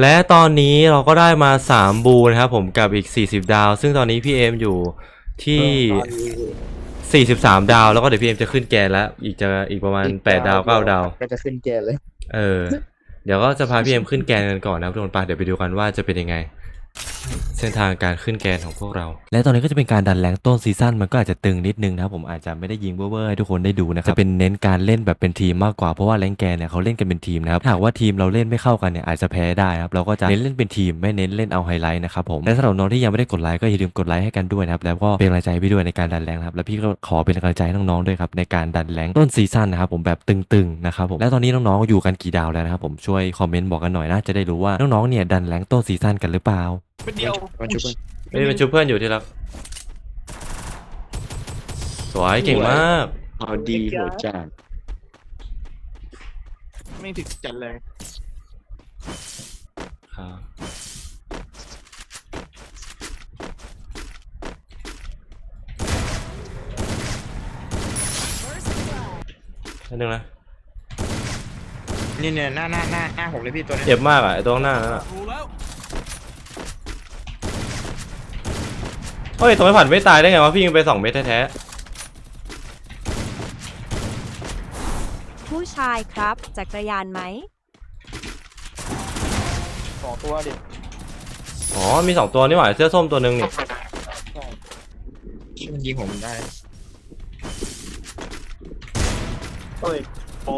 และตอนนี้เราก็ได้มา 3 บูนะครับผมกับอีก 40 ดาว ซึ่งตอนนี้พี่เอมอยู่ที่ 43 ดาว แล้วก็เดี๋ยวพี่เอมจะขึ้นแกนแล้ว อีกจะอีกประมาณ 8 ดาว 9 ดาว ก็จะขึ้นแกนเลย เออ เดี๋ยวก็จะพาพี่เอ็มขึ้นแกนกันก่อนนะครับทุกคนไปเดี๋ยวไปดูกันว่าจะเป็นยังไง เส้นทางการขึ้นแกนของพวกเรา และตอนนี้ก็จะเป็นการดันแรงต้นซีซั่นมันก็อาจจะตึงนิดนึงนะครับผมอาจจะไม่ได้ยิงเว่อร์ๆให้ทุกคนได้ดูนะครับจะเป็นเน้นการเล่นแบบเป็นทีมมากกว่าเพราะว่าแรงแกนเนี่ยเขาเล่นกันเป็นทีมนะครับหากว่าทีมเราเล่นไม่เข้ากันเนี่ยอาจจะแพ้ได้นะครับเราก็จะเน้นเล่นเป็นทีมไม่เน้นเล่นเอาไฮไลท์นะครับผมและสำหรับน้องที่ยังไม่ได้กดไลค์ก็อย่าลืมกดไลค์ให้กันด้วยนะครับแล้วก็เป็นกำลังใจให้พี่ด้วยในการดันแรงครับแล้วพี่ก็ขอเป็นกำลังใจน้องๆด้วยครับในการดันแรงต้นซีซั่นนะครับผมแบบตึงๆนะครับผมและตอนนี้น้องๆอยู่กันกี่ดาวแล้วนะครับผมช่วยคอมเมนต์บอกกันหน่อยนะจะได้รู้ว่าน้องๆเนี่ยดันแรงต้นซีซั่นกันหรือเปล่า เป็นเดียวมันชุบมันเฮ้ยมันชูเพื่อนอยู่ที่รักสวยเก่งมากเอาดีหัวจานไม่ถึงจัดเลยครับนิดนึงนะนี่เนี่ยหน้าหน้าหน้าหน้าผมเลยพี่ตัวนี้เจ็บมากอะไอ้ตรงหน้านั่นอะรู้แล้ว ฮ้ยทำไมผ่านไม่ตายได้ไงวะพี่ยิงไปสองเมตรแท้ผู้ชายครับจักรยานไหม สองตัวดิๆอ๋อมีสองตัวนี่หว่าเสื้อส้มตัวหนึ่งนี่ที่มันยิงผมได้ เฮ้ยโอ้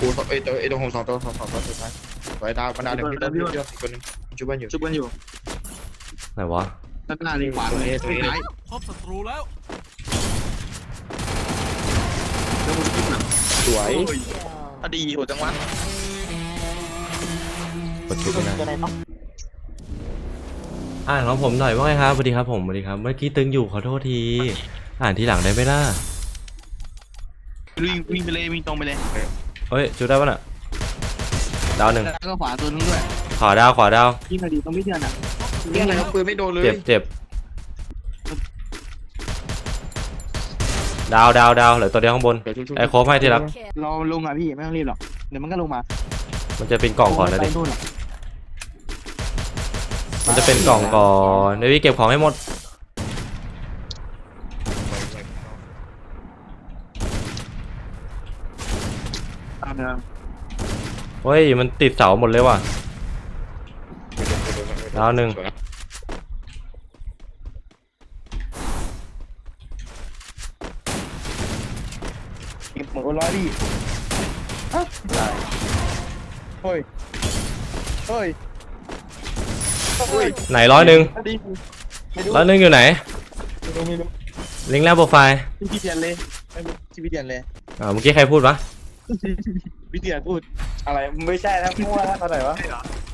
กูเอ้ยตัวเอ้ยตัวผมสองตัวสองสองตัวสุดท้ายสวยดาวบรรดาเดี๋ยวพี่ตัวพี่ตัวอีกคนนึงชุบมันอยู่ชุบกันอยู่ ไหนวะด้านหน้าเลยขวาเลยตัวนี้ตัวนี้พบศัตรูแล้วสวยอดีโหจังหวะกดชุดไม่ได้อ่านของผมหน่อยว่าไงครับสวัสดีครับผมสวัสดีครับเมื่อกี้ตึงอยู่ขอโทษที อ่านทีหลังได้ไหมล่ะวิ่งวิ่งไปเลยวิ่งตรงไปเลยเฮ้ยชุดได้ปะน่ะดาวหนึ่งแล้วก็ขวาตัวนึงด้วยขวาดาวขวาดาวยิ่งอดีตรงไม่เทียนอ่ะนี่อะไรครับปืนไม่โดนเลย เจ็บเจ็บดาวดาวดาวเหลือตัวเดียวข้างบนไอ้โคฟให้ที่รักรอลงอะพี่ไม่ต้องรีบหรอก เดี๋ยวมันก็ลงมามันจะเป็นกล่องก่อนนะดิ ไปนู่นอะมันจะเป็นกล่องก่อนเดี๋ยวพี่เก็บของให้หมด ตามเดิมเฮ้ยมันติดเสาหมดเลยว่ะ ดาวหนึ่งเก็บหมดร้อยดิฮะได้เฮ้ย เฮ้ย เฮ้ยไหนร้อยหนึ่งอดีไม่รู้ร้อยหนึ่งอยู่ไหน ไม่รู้ไม่รู้ลิงก์แรกโปรไฟล์ที่พี่เทียนเลยไม่รู้ที่พี่เทียนเลย อ่าเมื่อกี้ใครพูดวะพี่เทียนพูดอะไร ไม่ใช่แล้วมั่วแล้วตอนไหนวะ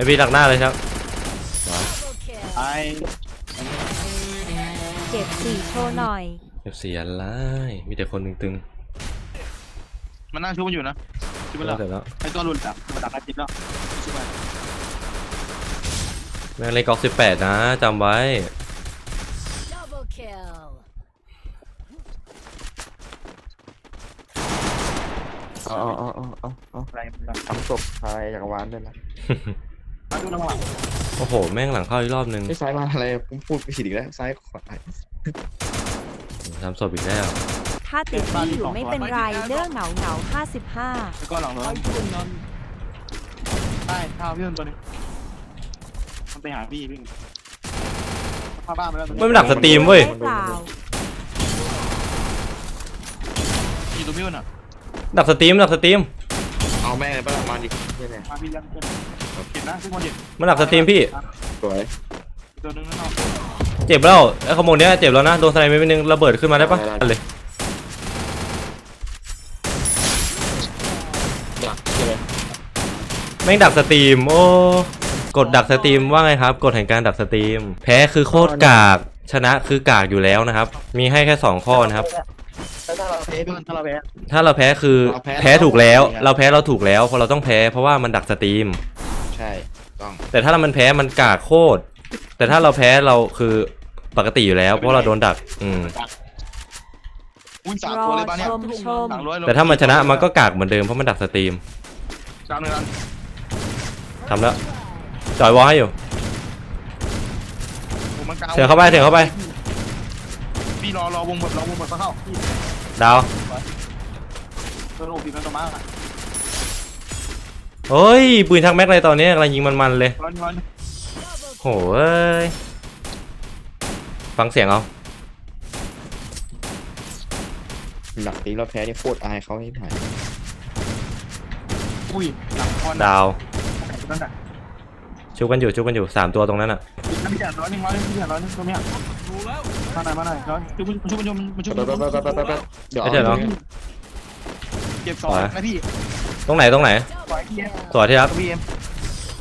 ไอพี่หลักหน้าเลยครับไอเจ็บสี่โชว์หน่อยเก็บเสียอะไรมีแต่คนตึงมันนั่งชุบมันอยู่นะชุบๆมันแล้แล้ววเสร็จแล้วไอ้ตัวหลุดอะมันดักอาจิตแล้วชุบมันแม่งเล่นก๊อกสิบแปดนะจำไว้ Double kill เอาเอาเอาเอาเอาอะไรมันดัก ทำศพทายจักรวาลด้วยนะมา ดูน้ำหลังโอ้โห แม่งหลังเข้าอีกรอบนึงไม่ซ้ายมาอะไรผมพูดไปผิดอีกแล้วซ้ายขวาทำศพอีกแล้วถ้าติดที่อยู่ไม่เป็นไรเรื่องเหงาเหงาห้าสิบห้าแล้วก็หลังรถใช่ข้าวพี่ต้นตัวนึงมันไปหาพี่พี่พาบ้านไปแล้วไม่เป็นหลักสตรีมเว้ยเปล่าอยู่ตัวพี่อะดักสตรีมดักสตรีมเอาแม่งไปละมาดินี่แน่มาพี่ยังเก็ บนะซึ่งคนเจ็บมันดักสตรีมพี่ สวยตัวนึงนั่นเนาะเจ็บแล้วไอ้ขโมยเนี้ยเจ็บแล้วนะ โดนสไนเปอร์ไปนึงระเบิดขึ้นมาได้ปะเลยหลักใช่ไหมแม่ม่งดักสตรีม โอ้ กดดักสตรีมว่าไงครับ กดแห่งการดักสตรีม แพ้คือโคตรกาก ชนะคือกากอยู่แล้วนะครับ มีให้แค่สองข้อนะครับ ถ้าเราแพ้พี่มันถ้าเราแพ้ถ้าเราแพ้คือแพ้ถูกแล้ว เราแพ้เราถูกแล้วเพราะเราต้องแพ้เพราะว่ามันดักสตรีม ใช่ต้องแต่ถ้ามันแพ้มันกากโคตร แต่ถ้าเราแพ้เราคือปกติอยู่แล้ว เพราะเราโดนดัก อืม อุ้ยสามรอตัวเลยบ้านเนี่ยชมชมหลังร้อยแต่ถ้ามันชนะมันก็กากเหมือนเดิมเพราะมันดักสตรีมสามหนึ่งนันทำแล้วจอยวอลให้อยู่ ผมมันกลางเถื่อนเข้าไปเถื่อนเข้าไป พี่รอรอวงหมดรอวงหมดเข้าเข้าพี่ดาวเออโอ้พี่มันตัวมา เฮ้ย ปืนชักแม็กเลยตอนนี้กำลังยิงมันๆเลยร้อนร้อนโหเอ้ยฟังเสียงเอาดักตีเราแพ้นี่โคตรอายเขาให้ผ่านอุ้ยหลังคอนดาวนั่นแหละชุบกันอยู่ชุบกันอยู่สามตัวตรงนั้นอะพี่แจกร้อยหนึ่งร้อยหนึ่งพี่แจกร้อยหนึ่งตัวเนี้ยมาหน่อยมาหน่อยร้อยชุบชุบชุบชุบชุบแป๊บแป๊บแป๊บแป๊บแป๊บแป๊บเดี๋ยวไม่ใช่เหรอเก็บสองนะพี่ ตรงไหนตรงไหนปล่อยพี่เอ็มสวยที่รักพี่เอ็ม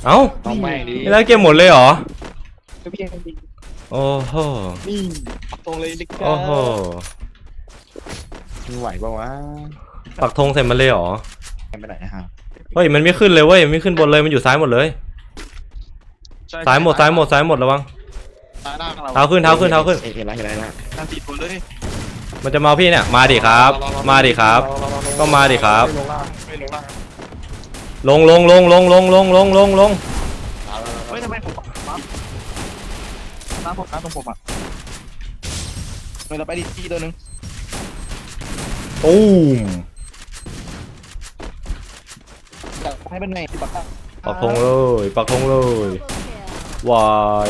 เอ้าต้องแม่งดีแล้วเกมหมดเลยเหรอ พี่เอ็มโอ้โห นี่ตรงเลยดิโอ้โหมันไหวปะวะปักธงใส่มันเลยเหรอ แกไปไหนนะฮะเฮ้ยมันไม่ขึ้นเลยเว้ยมันไม่ขึ้นบนเลยมันอยู่ซ้ายหมดเลยซ้ายหมดซ้ายหมดซ้ายหมดระวังซ้ายหน้าเราเท้าขึ้นเท้าขึ้นเท้าขึ้น เห็นแล้วเห็นแล้วเห็นแล้วทางติดคนเลยมันจะมาเอาพี่เนี่ย มาดิครับ มาดิครับ ก็มาดิครับไม่ลงล่างไม่ลงล่าง ลงลงลงลงลงลงลงลงลงเฮ้ยทำไมผมปั๊บน้ำผมน้ำตรงผมอะเฮ้ยเราไปดิที่ตัวนึงตูมให้เป็นไงปักปักธงเลยปักธงเลยวาย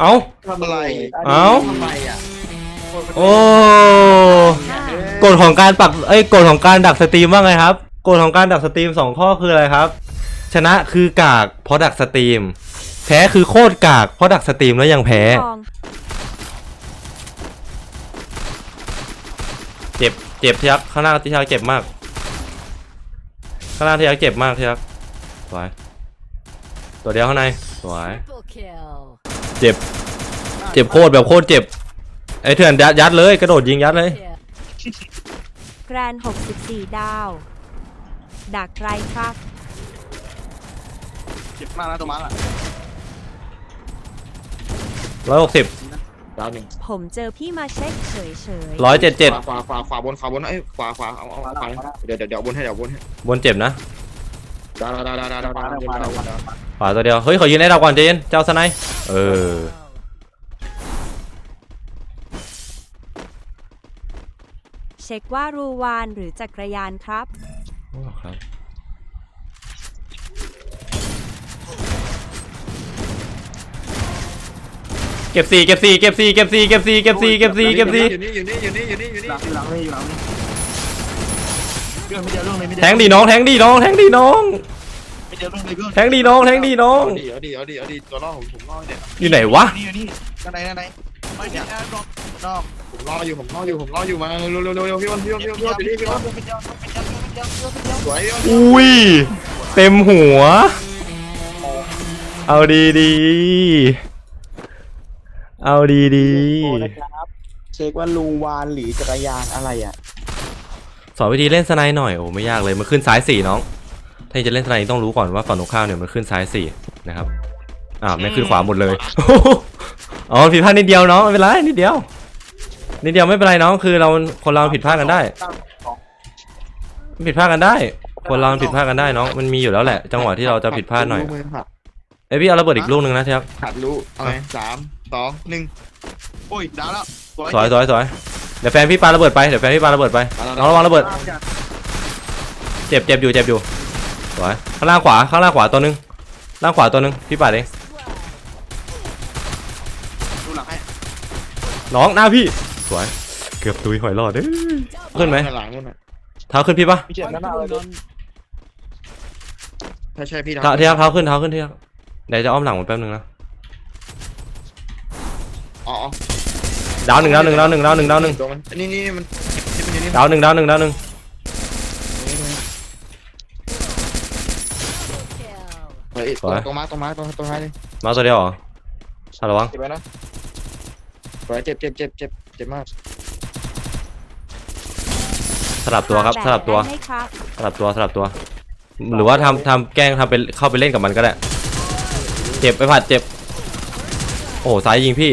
เอ้าทำอะไรเอ้าทำไมอะ โอ้กฎของการปักเอ้ยกฎของการดักสตรีมว่าไงครับกฎของการดักสตรีมสองข้อคืออะไรครับ ชนะคือกากเพราะดักสตรีม แพ้คือโคตรกากเพราะดักสตรีมแล้วยังแพ้ทองเจ็บเจ็บที่รักข้างหน้าที่รักเจ็บมากข้างหน้าที่รักเจ็บมากที่รักสวยตัวเดียวข้างในสวยเจ็บ เจ็บโคตรแบบโคตรเจ็บ ไอ้เถื่อนยัดยัดเลยกระโดดยิงยัดเลย แกรน64 ดาว ดักไรครับ เจ็บมากนะตัวมาร์กอะร้อยหกสิบดาวหนึ่งผมเจอพี่มาเช็คเฉยเฉยร้อยเจ็ดเจ็ดขวาขวาขวาบนขวาบนเอ้ยขวาขวาเอาเอาเอาไปเดี๋ยวเดี๋ยวเดี๋ยวบนให้เดี๋ยวบนให้บนเจ็บนะ ดาวดาวดาวดาวดาวดาวดาวดาวดาวขวาตัวเดียว เฮ้ยขอยืนให้ดาวก่อนเจนเจ้าสไนป์เออ เช็คว่ารูวานหรือจักรยานครับครับ เก็บสี่เก็บสี่เก็บสี่เก็บสี่เก็บสี่เก็บสี่เก็บสี่เก็บสี่อยู่นี่อยู่นี่อยู่นี่อยู่นี่อยู่นี่หลังอยู่หลังเลยอยู่หลังเลยเรื่องไม่เจอเรื่องเลยไม่เจอแทงดีน้องแทงดีน้องแทงดีน้อง ไม่เจอเรื่องเลยเรื่องแทงดีน้องแทงดีน้อง เอาดิเอาดิเอาดิเอาดิตัวล่อผมผมล่อเนี่ยอยู่ไหนวะนี่อยู่นี่ด้านในด้านในไปเนี่ยแอร์ดรอปนอก ผมล่ออยู่ผมล่ออยู่ผมล่ออยู่มาเร็วเร็วเร็วเร็วพี่วันพี่วันพี่วันพี่วันอยู่นี่พี่วันเป็นเดียวเป็นเดียวเป็นเดียวเป็นเดียวสวยพี่วันอุ้ยเต็มหัว เอาดีดีๆเอาดีดีเช็คว่าลูวานหรือจักรยานอะไรอะๆสอนวิธีเล่นสไนด์หน่อยโอ้ไม่ยากเลยมันขึ้นซ้ายสี่น้อง ถ้าจะเล่นสไนด์ต้องรู้ก่อนว่าฝั่งตรงข้ามเนี่ยมันขึ้นซ้ายสี่นะครับอ่าวไม่ขึ้นขวาหมดเลยอ๋อผิดพลาดนิดเดียวน้องไม่เป็นไรนิดเดียว นิดเดียวไม่เป็นไรน้องคือเราคนเราผิดพลาดกันได้ผิดพลาดกันได้ คนเราผิดพลาดกันได้น้องมันมีอยู่แล้วแหละ จังหวะที่เราจะผิดพลาดหน่อยหักเอ้ยพี่เอาระเบิดอีกลูกหนึ่งนะครับหักรู้เอาไงสามสองหนึ่งโอ้ยดาวแล้วสวยสวยสวยเดี๋ยวแฟนพี่ปาระเบิดไปเดี๋ยวแฟนพี่ปาระเบิดไปน้องระวังระเบิด เจ็บเจ็บอยู่เจ็บอยู่สวยข้างล่างขวาข้างล่างขวาตัวหนึงล่างขวาตัวหนึงพี่ปาดเองดูหลังให้น้องหน้าพี่ สวย เกือบตุยหอยรอดเอ้ยขึ้นไหมหลังนู่นน่ะเท้าขึ้นพี่ปะพี่เจ็บหน้าเลยถ้าใช่พี่เท้าที่รักเท้าขึ้นเท้าขึ้นที่รักเดี๋ยวจะอ้อมหลังมันแป๊บนึงนะอ๋อดาวหนึ่งดาวหนึ่งดาวหนึ่งดาวหนึ่งดาวหนึ่งตัวมันนี่นี่มันนี่ดาวหนึ่งดาวหนึ่งดาวหนึ่งเฮ้ยสวยตรงมาตรงมาตรงตรงมาเลยมาตัวเดียวเหรออะระวังเก็บไว้นะสวยเจ็บเจ็บเจ็บเจ็บ เจ็บมากสลับตัวครับสลับตัวได้ไหมครับสลับตัวสลับตัว หรือว่าทำทำแกล้งทำเป็นเข้าไปเล่นกับมันก็ได้ เจ็บไปผัดเจ็บ โอ้โหซ้ายยิงพี่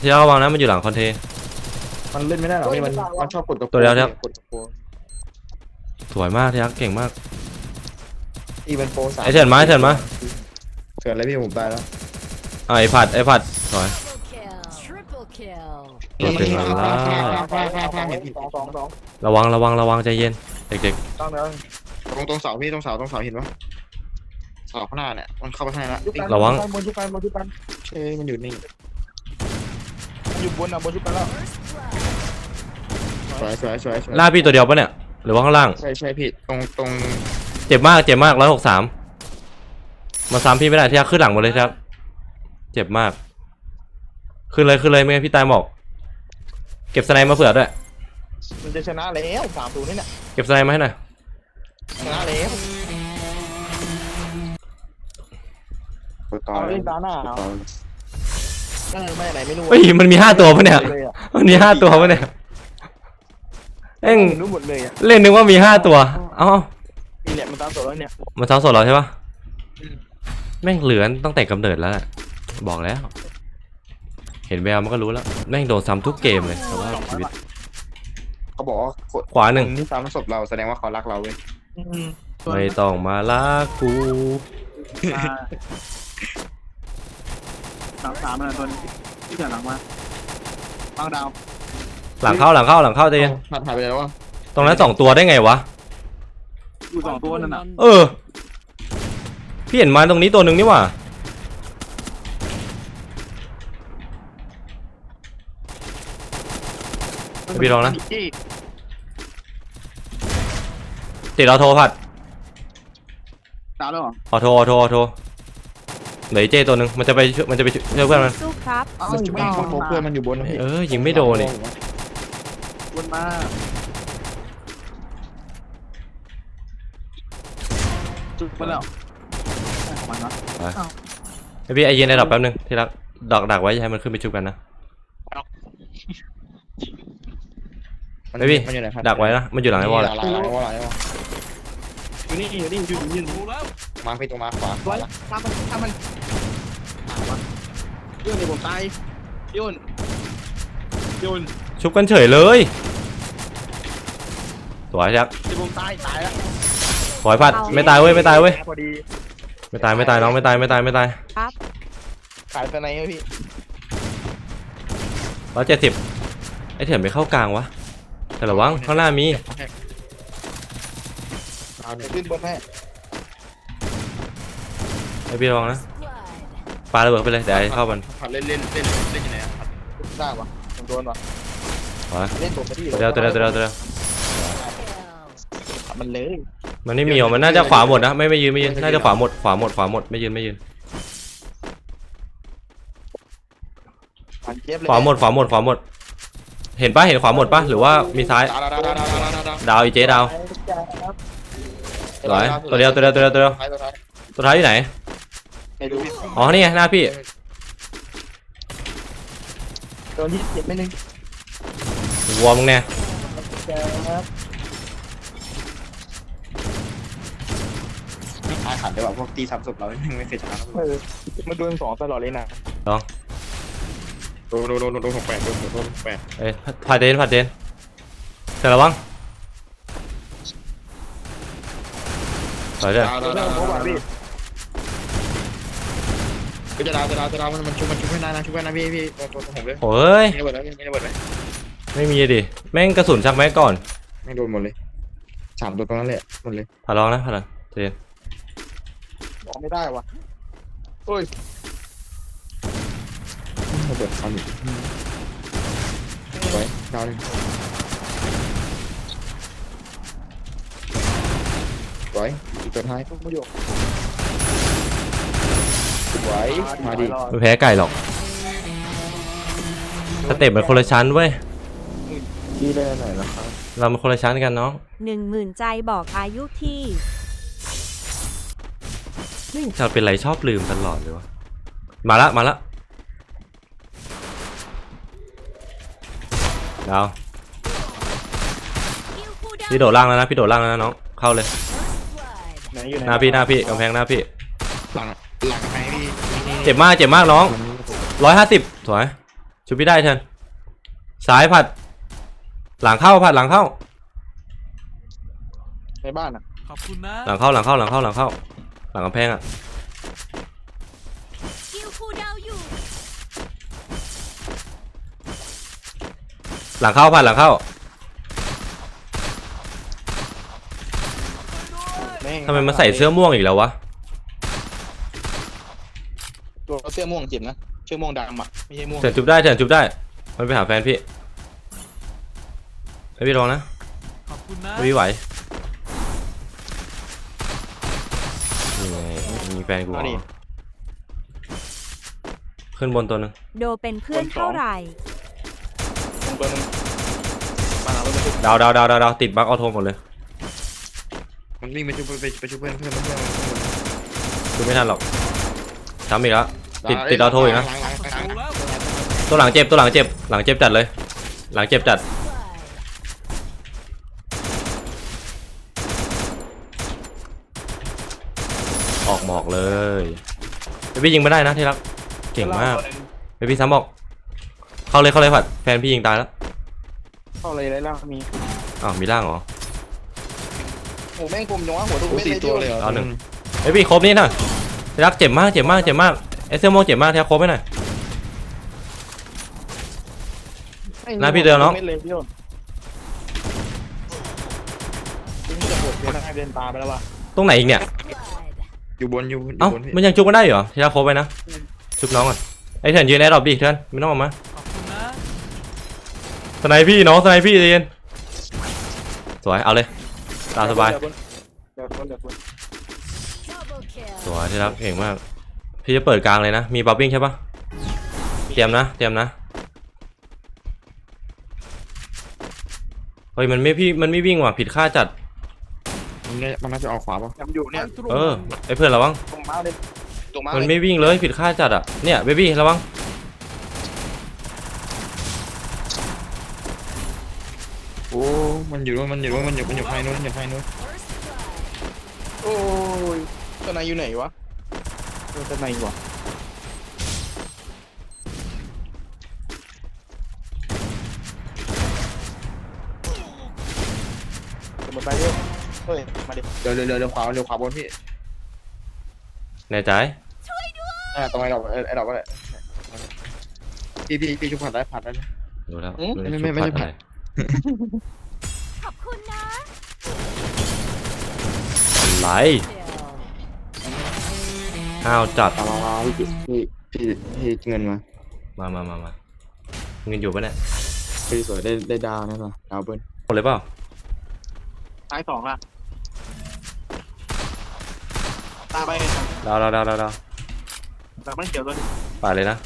ที่ระวังนะมันอยู่หลังคอนเท มันเล่นไม่ได้หรอกพี่มันมันชอบกดตะตัวเดียวครับกดตะโกนสวยมากที่รักเก่งมาก ตีเป็นโปรสามไอ้เถินมาไอ้เถินมาเถินเลยพี่ผมได้แล้วอะไอ้ผัดไอ้ผัดสวย Triple kill. ตัวถึงแล้วผ้าผ้าผ้าผ้าผ้าเห็นผิดสองสองสองระวังระวังระวังใจเย็น เด็กต้องแล้วตรงตรงเสาพี่ตรงเสาตรงเสาเห็นปะเสาข้างหน้าเนี่ยมันเข้าไปข้างในละยุบกันระวังบนยุบกันบนยุบกันเช่มันอยู่นี่อยู่บนอะบนยุบกันแล้วสวยสวยสวยสวยๆหน้าพี่ตัวเดียวปะเนี่ย หรือว่าข้างล่าง ใช่ใช่พี่ตรงตรงเจ็บมากเจ็บมากร้อยหกสามมาซ้ำพี่ไม่ได้ที่รักขึ้นหลังหมดเลยครับ เจ็บมาก ขึ้นเลยขึ้นเลยไม่งั้นพี่ตายหมอก เก็บสไนด์มาเผื่อด้วย มันจะชนะแล้วสามตัวนี่เนี่ยเก็บสไนด์มาให้หน่อย ชนะแล้วตัวต่อเอาเล่นตาหน้าเอาเออไม่ไหนไม่รู้เฮ้ยมันมีห้าตัวปะเนี่ยเลยอะมันมีห้าตัวปะเนี่ยเอ็งรู้หมดเลยอะเล่นนึกว่ามีห้าตัว เอ้านี่แหละมันตามตัวแล้วเนี่ยมันซ้ำสดเราใช่ปะแม่งเหลือนตั้งแต่กำเนิดแล้วแหละบอกแล้วเห็นแววมันก็รู้แล้วแม่งโดนซ้ำทุกเกมเลยแต่ว่าชีวิต เขาบอกว่าคนขวาหนึ่งคนที่ซ้ำศพเราแสดงว่าเขารักเราเว้ยอืมไม่ต้องมาลักกูสามสามอะไรตัวนี้ที่เกิดหลังมาบางดาวหลังเข้าหลังเข้าหลังเข้าใจเย็นผ่านผ่านไปแล้ววะตรงนั้นสองตัวได้ไงวะ อยู่สองตัวนั่นน่ะเออ พี่เห็นมาตรงนี้ตัวหนึ่งนี่หว่า พี่ลองนะจี้ติดออโทผัดดาวแล้วเหรอออโทออโทออโทเหลือไอ้เจตัวหนึ่งมันจะไปช่วยมันจะไปช่วยเพื่อนมันสู้ครับอ้าวมันอยู่ไม่ไม่เขาบนเพื่อนมันอยู่บนนะพี่เออยิงไม่โดนนี่บนมาจุดบนแล้วของมันนะไอพี่ไอเย็นในดอกแป๊บนึงที่รักดอกดักไว้อย่าให้มันขึ้นไปชุบกันนะ มันไม่พี่มันอยู่ไหนครับดักไว้นะมันอยู่หลังไอ้วอลหแหลัละงหลังหลังไอ้วอลหลังไอ้วอลอยู่นี่อยู่นี่อยู่นี่อยู่นี่มาพี่ตรงมาขวาขไว้วาตามมันตามมันตามวะโยนเดี๋ยวผมตายโยนโยนชุบกันเฉยเลยสวยจักเดี๋ยวผมตายตายแล้วสวยผัดไม่ตายเว้ยไม่ตายเว้ยพอดีไม่ตายไม่ตายน้องไม่ตายไม่ตายไม่ตายครับขายตัวไหนอะพี่ร้อยเจ็ดสิบไอเถื่อนไปเข้ากลางวะ แต่ระวังข้างหน้ามีเอาหนึ่เดี๋งยวขึ้นบนให้ไอพี่ระวังนะ Blood. ปาระเบิดไปเลยเดี๋ยวไอ้เข้ามันผัดเล่นเล่นเล่นเล่นยังไงอะได้ปะผมโดนปะวะเล่นตัวไปที่ตัวเดียวตัวเดียวตัวเดียวตัวเดียว Kill. มันเลยมันไม่มีหรอมันน่าจะขวาหมดนะไม่ไม่ยืนไม่ยืนน่าจะขวาหมดขวาหมดขวาหมดไม่ยืนไม่ยืนมันเจ็บเลยขวาหมดขวาหมดขวาหมด เห็นปะเห็นขวาหมดปะหรือว่ามีซ้าย ดาวดาวดาวดาวดาวดาวดาวดาวอีเจดาวสวยตัวเดียวตัวเดียวตัวเดียวตัวเดียวท้ายตัวท้ายตัวท้ายอยู่ไหน ไม่รู้อ๋อ นี่ไงหน้าพี่ โดนที่เจ็บไม่นึงวัวมึงแน่อาถรรพ์เลยว่ะพวกตีซ้ำศพเราไม่เคยชนะเออมันโดนสองตลอดเลยนะ โดนโดนโดนโดนหกแปดโดนโดนหกแปดเอ้ยผัดเดนผัดเดนแต่ระวังสวยเด้อดาวโดาวดาวเรื่องดาวก็จะดาวจะดาวจะดาวมันมันชุบมันชุบให้นายนะชุบให้นะพี่พี่ตัวตัวผมเลยโอ้ย ไม่ระเบิดแล้วไม่ระเบิดไหมไม่มีดิ แม่งกระสุนชักแม็กก่อน ไม่โดนหมดเลยสามตัวตรงนั้นเลยหมดเลยผัดลองนะผัดลองใจเย็นบอกไม่ได้วะโอ้ย ระเบิดซ้ำอีกไว้ดาวหนึ่งไว้อีกตัวท้ายไม่อยู่ไว้มาดิไม่แพ้ไก่หรอกสเต็ปมันคนละชั้นเว้ยพี่ได้ไหนแล้วครับเรามาคนละชั้นกันเนาะหนึ่งหมื่นใจบอกอายุที่นี่จะเป็นไรชอบลืมตลอดเลยวะมาละมาละ ดาวพี่โดดล่างแล้วนะพี่โดดล่างแล้วนะน้องเข้าเลย First blood. ไหนอยู่ไหนหน้าพี่หน้าพี่กำแพงหน้าพี่หลังหลังไหนพี่นี่เจ็บมากเจ็บมากน้องร้อยห้าสิบสวยชุบพี่ได้เทินซ้ายผัด หลังเข้าผัดหลังเข้า ในบ้านอะ ขอบคุณนะ หลังเข้าหลังเข้าหลังเข้าหลังเข้า หลังกำแพงอะ หลังเข้าผัดหลังเข้าแงทำไมมาใส่เสื้อม่วงอีกแล้ววะ ตัวเสื้อม่วงเจ็บนะเสื้อม่วงดำอะไม่ใช่ม่วงเถินจุบได้เถินจุบได้ มันไปหาแฟนพี่ให้พี่ลองนะขอบคุณนะให้พี่ไหวนี่ไงมีแฟนกูเหรอขึ้นบนตัวหนึงโดเป็นเพื่อนเท่าไหร่ ตรงตัวนึงมาหาเพื่อนดาวดาวดาวดาวดาวติดบั๊กออโต้หมดเลยมันวิ่งไปช่วยไปไปช่วยเพื่อนเพื่อนเพื่อนคือไม่ทันหรอกทำอีกแล้วติดติดออโต้อีกนะหลังหลังหลังหลังดูแล้วตัวหลังเจ็บตัวหลังเจ็บหลังเจ็บจัดเลย หลังเจ็บจัด Blood. ออกหมอกเลยเบบี้ยิงไม่ได้นะที่รักเก่งมากเบบี้ซ้ำบอก เข้าเลยเข้าเลยผัดแฟนพี่ยิงตายแล้วเข้าเลยไรล่างมีอ้าวมีร่างเหรอโอ้แม่งกลมจังวะหัวทุกโอ้เม็ดสี่เลยตัวเลยเหรอเอาหนึ่งเบบี้ครบนี่นะที่รักเจ็บมากเจ็บมากเจ็บมากเอสเซอร์โมเจ็บมากที่รักครบไปหน่อยหน้าพี่เดิมเนอะ ม็ดเลยพี่โดนพี่จะปวดเดินหน้าเดินตามไปแล้ววะตรงไหนอีกเนี่ย Blood. อยู่บนอยู่อยู่เอ้าบนพี่มันยังจุกกันได้เหรอที่รักครบไปนะชุบน้องก่อนไอ้เถินยืนแอร์ดรอปดิเถินไม่ต้องออกมาขอบคุณนะ สไนพี่น้องสไนพี่ใจเย็นสวยเอาเลยตามสบายเดี๋ยวบนเดี๋ยวบนเดี๋ยวบน Double kill. สวยที่รักเก่งมาก พี่จะเปิดกลางเลยนะ มีบับบิ้งใช่ปะเตรียมนะ เตรียมนะเฮ้ยมันไม่พี่มันไม่วิ่งว่ะผิดค่าจัดมันน่ามันน่าจะออกขวาป่ะยังอยู่เนี่ยเออไอ้เพื่อนระวังตรงม้าเลยตรงม้ามันเลยไม่วิ่งเลยผิดค่าจัดอะเนี่ยเบบี้ระวัง โอ้ มันอยู่นู้นมันอยู่นู้นมันอยู่มันอยู่ไฟนู้นมันอยู่ไฟนู้น First blood. โอ้ยตอนไหนอยู่ไหนวะเออตอนไหนวะเดี๋ยวมันไปเรื่อยเฮ้ยมาดิเดี๋ยวเดี๋ยวเดี๋ยวเดี๋ยวขวาเดี๋ยวขวาบนพี่แน่ใจอ่าตรงไอ้ดอกไอ้ดอกก็ได้พี่พี่พี่ชุบผัดได้ผัดได้นะดูแล้วอืมดูไม่แล้วไม่ไม่ชุดไม่ผัดอะไร ขอบคุณนะ อะไร Kill. ห้าวจัดตามมาพี่พี่พี่พี่เงินมามามามามาเงินอยู่ปะเนี่ยพี่สวยได้ได้ดาวนะป่ะดาวเบิ้ลหมดเลยเปล่าท้ายสองละตามไปดาวดาวดาวดาวดาวแต่มันเขียวตัวนี้ไปเลยนะ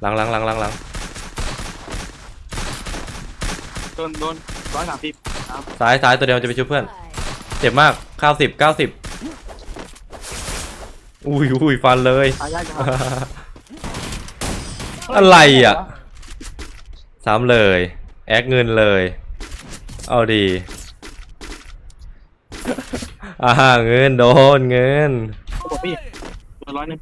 หลังหลังหลังหลังหลัง โดนโดนร้อยสามสิบซ้ายซ้ายตัวเดียวจะไปช่วยเพื่อน Blood. เจ็บมากเก้าสิบเก้าสิบอุ้ยอุ้ยฟันเลยอายากจังอะไรอะ ซ้ำเลย แอคเงินเลย เอาดี อ่าเงินโดนเงินเขาบอกพี่โดนร้อยหนึ่ง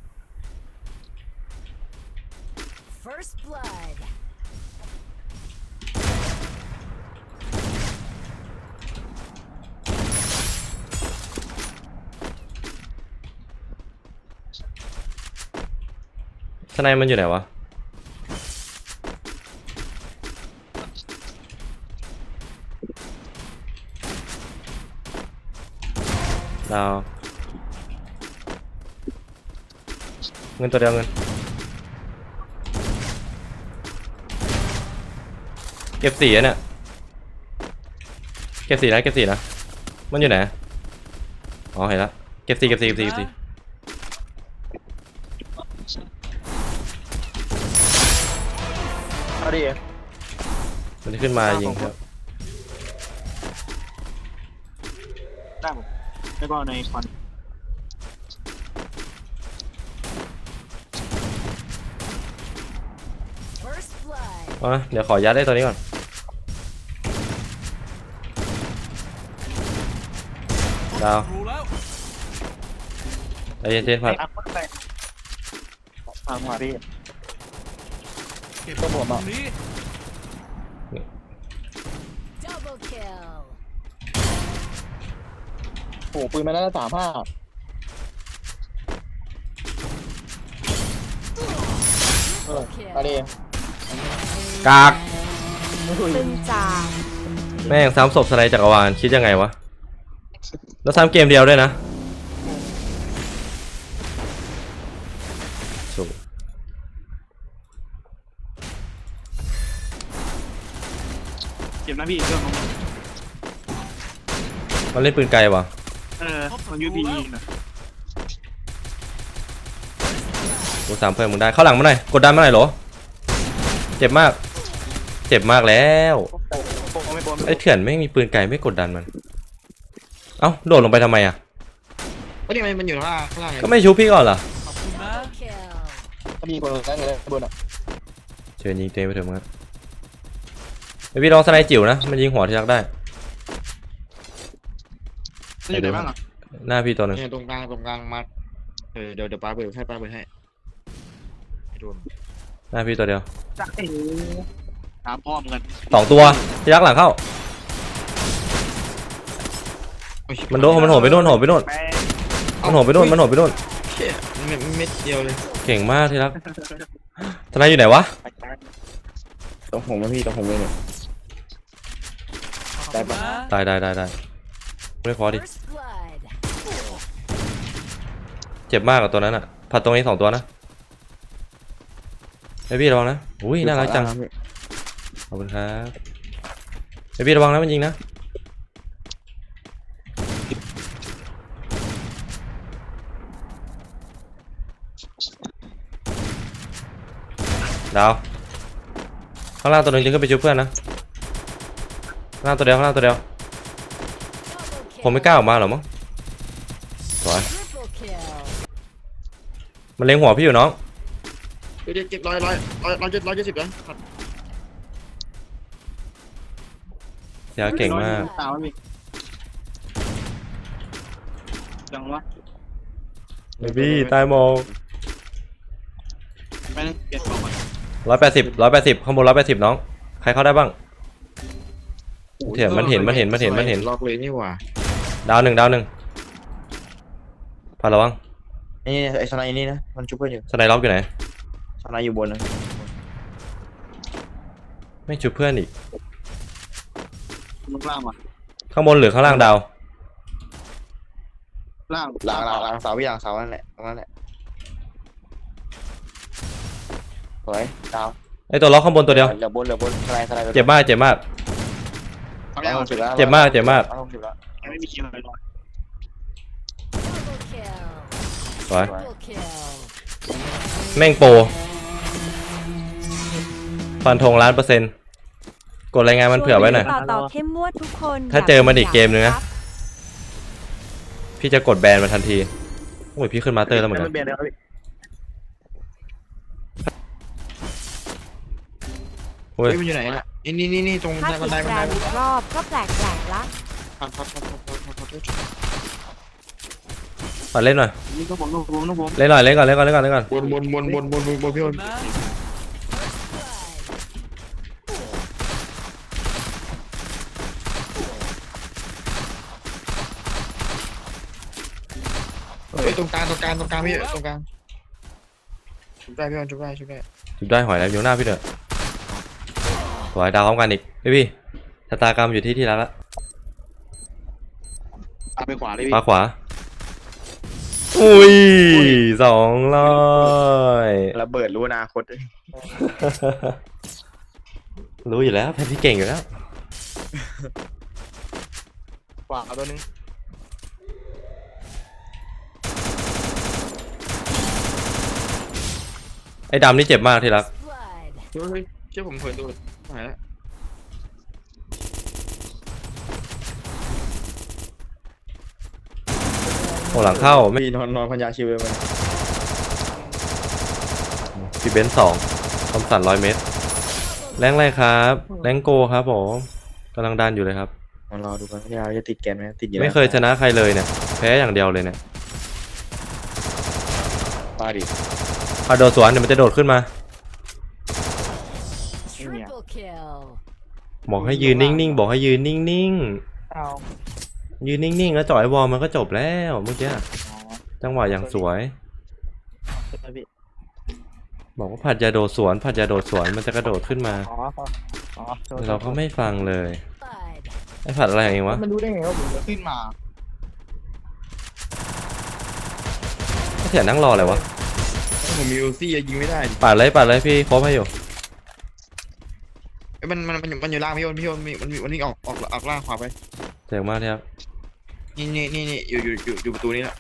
ทนายมันอยู่ไหนวะ ดาว เงินตัวเดียวเงิน เก็บสีอะเนี่ย เก็บสีนะ เก็บสีนะ มันอยู่ไหน อ๋อ เห็นแล้ว เก็บสีเก็บสีเก็บสีเก็บสี ดิมันจะขึ้นมายิงครับได้ผมแล้วก็ในคอน First blood. เอานะเดี๋ยวขอยัดได้ตัวนี้ก่อน ดาวใจเย็นเจนผัดอัพไปทางมา พี่ตัวผมอะ Double kill. โอ้ปืนมาแล้วสามห้า Kill. เอาดิกากตึงจ่าแม่งซ้ำศพสไลด์จักรวาลคิดยังไงวะ แล้วซ้ำเกมเดียวด้วยนะ เจ็บนะพี่เรื่องของมันเล่นปืนไกลวะเออมันยูพีนะกูสามเพิ่มมึงได้เข้าหลังมาหน่อยกดดันมาหน่อยเหรอ เจ็บมาก เจ็บมากแล้วโอ้ไม่บอลไอ้เถื่อนไม่มีปืนไกลไม่กดดันมัน เอ้าโดดลงไปทำไมอะก็นี่มันมันอยู่ข้างล่างข้างล่างไงก็ไม่ชุบพี่ก่อนเหรอ Double kill. มีคนนั่งเลยบนอะเชิญยิงเต็มไปเถอะมึงอะ ไอพี่ลองสไนด์จิ๋วนะ มันยิงหัวที่รักได้ นี่ไหนบ้างอะหน้าพี่ตัวหนึงเนี่ยตรงกลางตรงกลางมาเออเดี๋ยวเดี๋ยวปาเบิร์ให้ปาเบิร์ให้ให้โดนหน้าพี่ตัวเดียวจักเอ๋ตามพ่อเหมือนกันสองตัวที่รักหลังเข้าโอ้ยมันโดนมันโหนไปนู่นโหนไปนู่นแม่มันโหนไปนู่นมันโหนไปนู่นเชี่ยเม็ดเม็ดเดียวเลยเก่งมากที่รักทนายอยู่ไหนวะตรงผมนะพี่ตรงผมเลยเนี่ย ได้ปะตายได้ได้ได้ไม่พอดิ First blood. เจ็บมากกับตัวนั้นอะผัดตรงนี้สองตัวนะไอพี่ระวังนะอุ้ยน่ารักจัง ขอบคุณครับไอพี่ระวังนะมันยิงนะ ดาว ข้างล่างตัวหนึ่งจะขึ้นไปช่วยเพื่อนนะข้าง ล่างตัวเดียวข้างล่างตัวเดียว Double ผมไม่ kill. กล้าออกมาหรอกมั้งสวย Triple kill. มันเล็งหัวพี่อยู่น้องเดี๋ยวเจ็บร้อยร้อยร้อยร้อยเจ็ดร้อยเจ็ดสิบนะยาเก่งมากตามพี่จังวะเบบี้ตายมองไม่ต้องเก็บของมันร้อยแปดสิบร้อยแปดสิบข้างบนร้อยแปดสิบน้อง ใครเข้าได้บ้าง เถียมันเห็นมันเห็นมันเห็นมันเห็นล็อกเลยนี่หว่าดาวหนึ่งดาวหนึ่งพาระวังนี่ไอ้สไนด์นี่นะมันชุบเพื่อนอยู่สไนด์ล็อกอยู่ไหนสไนด์อยู่บนนะไม่ชุบเพื่อนอีกมึงล่างว่ะข้างบนหรือข้างล่างดาวล่างหลังหลังหลังเสาพี่หลังเสานั่นแหละตรงนั้นแหละสวยดาวไอตัวล็อกข้างบนตัวเดียวเหลือบนเหลือบนสไนด์สไนด์เจ็บมากเจ็บมาก ข้างแล้ล่างวสิบแล้วเจ็บมากเจ็บมากเอาสิบแล้วยังไม่มีคิวเลยหรอก Double kill. สวย Triple kill. แม่งโปรฟันธงล้านเปอร์เซ็นต์กดรายงานมันเผื่อไว้หน่อย ต่อต่อเข้มงวดทุกคนถ้าเจอมันอีกเกมนึงนะครับพี่จะกดแบนมันทันทีโอ้ยพี่ขึ้นมาสเตอร์แล้วเหมือนกันเบียร์แล้วพี่ เฮ้ยมันอยู่ไหนอะนี่นี่นี่นี่ตรงถ้าบันติไดดบันแบไดนอีกรอบก็แปลกแปลกๆละพัดพัดพัดพัดพัดพัดพัดพัดมาเล่นหน่อย นี่ก็ผมลูกผมลูกผมเล่นหน่อย เล่นก่อน เล่นก่อน เล่นก่อน เล่นก่อนบนบนบนบนบนบนบนพี่บน Blood. เฮ้ยตรงกลางตรงกลางตรงกลางพี่ตรงกลางชุบได้พี่บอลชุบได้ชุบได้ จุดได้หอยแล้วอยู่หน้าพี่เด้อ สวยดาวพร้อมกันอีกเฮ้ยพี่ชะตากรรมอยู่ที่ที่รักละตามไปขวาเลยพี่ปาขวา อุ้ยสองร้อยระเบิดรู้อนาคตรู้อยู่แล้วแพนพี่เก่งอยู่แล้ว ขวาตัวนึงไอ้ดำนี่เจ็บมากที่รัก Blood. เฮ้ยเชื่อผมเคยโดน หายแล้วโอ้หลังเข้าไม่มีนอนนอนพันยาชิวเลยมันพี่เบนซ์สองคอมสันร้อยเมตร แรงอะไรครับ แรงโกครับผมกำลังดันอยู่เลยครับนอนรอดูกันยาวจะติดแกนไหมติดอยู่ไม่เคยชนะใครเลยเนี่ย แพ้อย่างเดียวเลยเนี่ยปาดิพอโดดสวนเดี๋ยวมันจะโดดขึ้นมา Triple kill. บอกให้ยืนนิ่งๆ บอกให้ยืนนิ่งเอาๆ ยืนนิ่งๆ แล้วจ่อยวอลมันก็จบแล้วเมื่อกี้อ๋อจังหวะอย่างสวยใช่ไหมพี่บอกว่าผัดยาโดดสวน ผัดยาโดดสวนมันจะกระโดดขึ้นมาอ๋ออ๋อโทษเราก็ไม่ฟังเลย Blood. ไอ้ผัดอะไรอย่างเองวะมันรู้ได้ไงว่าผมจะขึ้นมาก็เสียนั่งรอเลยวะ ผมมีอูซี่ยิงไม่ได้ดิปาดเลยปาดเลยพี่ครบให้อยู่เอ้ย มันมันมันอยู่มันอยู่ล่างพี่โอนพี่โอนมีมันมีมันนี่ออกออกออกล่างขวาไปเจ๋งมากเลยครับนี่นี่นี่นี่อยู่อยู่อยู่อยู่ประตูนี้แหละ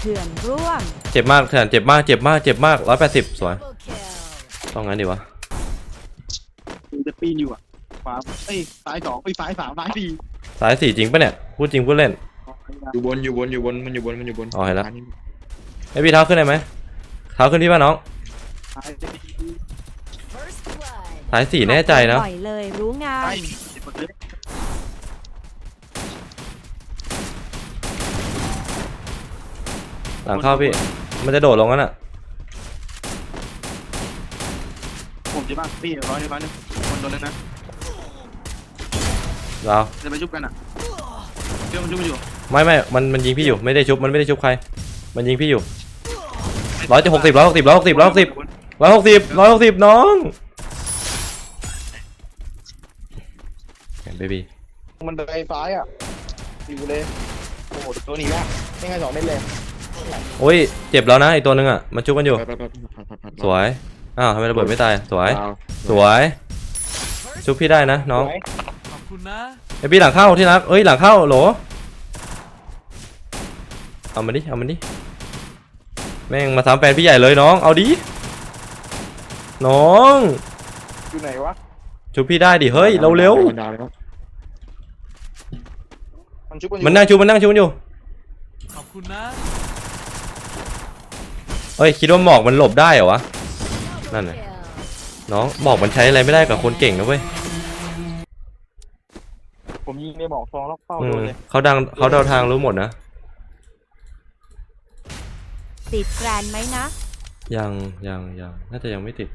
เถื่อนร่วม เจ็บมากเถื่อนเจ็บมากเจ็บมากเจ็บมากร้อยแปดสิบสวย Double kill. ต้องงั้นดีวะมันจะปีนอยู่อะขวาเอ้ยซ้ายสองเอ้ยซ้ายสามซ้ายสี่สายสี่จริงปะเนี่ยพูดจริงพูดเล่นอ๋ออยู่บนอยู่บนอยู่บนมันอยู่บนมันอยู่บนอ๋อเห็นแล้วอันนี้ไอพี่เท้าขึ้นได้ไหมเท้าขึ้นพี่ป่ะน้องซ้าย First blood. สายสี่แน่ใจนะ ปล่อยเลยรู้งาซ้ายนสิบเปอร์เซ็นต์หลังเข้าพี่ มันจะโดดลงนั้นอะ ผมจะบ้างพี่ร้อยหนึ่งร้อยหนึ่งคนตัวนึงนะเรา จะไปชุบกันอะเชื่อมันชุบมันอยู่ไม่ไม่มันมันยิงพี่อยู่ ไม่ได้ชุบ มันไม่ได้ชุบใคร มันยิงพี่อยู่ร้อยจะหกสิบร้อยหกสิบร้อยหกสิบร้อยหกสิบร้อยหกสิบร้อยหกสิบน้อง เบบี้มันไปซ้ายอะอยู่เลย โอ้โหตัวหนีแล้วไม่ไงสองเม็ดเลยโอ้ย เจ็บแล้วนะอีกตัวหนึงอะมันชุบกันอยู่ไปไปไปผัดผัดผัดสวย อ้าวทำไมระเบิดไม่ตาย สวยดาวสวย ชุบพี่ได้นะน้องสวยขอบคุณนะไอพี่หลังเข้าที่รักเอ้ยหลังเข้าโหล เอามาดิ เอามาดิ แม่งมาสามแฟนพี่ใหญ่เลยน้อง เอาดิ น้อง อยู่ไหนวะ ชุบพี่ได้ดิ เฮ้ย เร็วเร็ว ดาวเลยครับ มัน ชุบมันอยู่มันนั่งชุบมันนั่งชุบมันอยู่ขอบคุณนะเฮ้ยคิดว่าหมอกมันหลบได้เหรอวะ Double None. kill. น้องหมอกมันใช้อะไรไม่ได้กับคนเก่งนะเว้ยผมยิงในหมอกทองแล้วเป้าอืโดมนเลยเขาดังเขาเดาทางรู้หมดนะติดแกรนไหมนะยังยังยังน่าจะยังไม่ติด